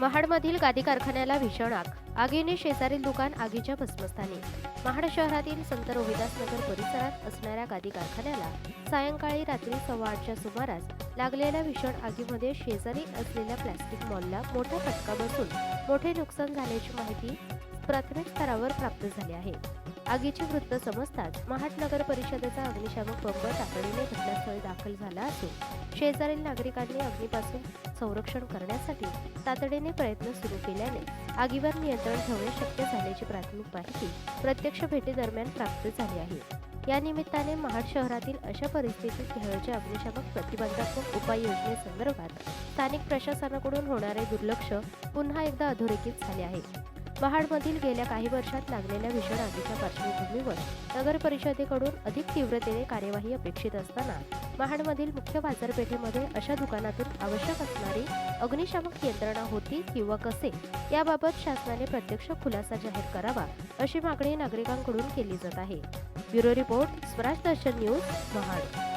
महाडमधील गादी कारखान्याला भीषण आग. आगीने शेजारील दुकान आगीच्या भस्मस्थानी. महाड शहरातील संत रोहिदास नगर परिसरात असणाऱ्या गादी कारखान्याला सायंकाळी रात्री सव्वा आठच्या सुमारास लागलेल्या भीषण आगीमध्ये शेजारी असलेल्या प्लॅस्टिक मॉलला मोठा फटका बसून मोठे नुकसान झाल्याची माहिती प्राथमिक स्तरावर प्राप्त झाले आहे. आगीचे वृत्त समजताच महाटनगर परिषदेचा अग्निशामक पंप तातडीने घटनास्थळी दाखल झाला असून शेजारील नागरिकांनी अग्नीपासून संरक्षण करण्यासाठी तातडीने प्रयत्न सुरू केल्याने आगीवर नियंत्रण ठेवणे शक्य झाल्याची प्राथमिक माहिती प्रत्यक्ष भेटीदरम्यान प्राप्त झाली आहे. या निमित्ताने महाड शहरातील अशा परिस्थितीत घ्यावयाच्या अग्निशामक प्रतिबंधात्मक उपाययोजनेसंदर्भात स्थानिक प्रशासनाकडून होणारे दुर्लक्ष पुन्हा एकदा अधोरेखित झाले आहे. महाडमधील गेल्या काही वर्षात लागलेल्या भीषण आगीच्या पार्श्वभूमीवर नगर परिषदेकडून अधिक तीव्रतेने कार्यवाही अपेक्षित असताना महाडमधील मुख्य बाजारपेठेमध्ये अशा दुकानातून आवश्यक असणारी अग्निशामक यंत्रणा होती किंवा कसे याबाबत शासनाने प्रत्यक्ष खुलासा जाहीर करावा अशी मागणी नागरिकांकडून केली जात आहे. Bureau report Swaraj Darshan news Mahad.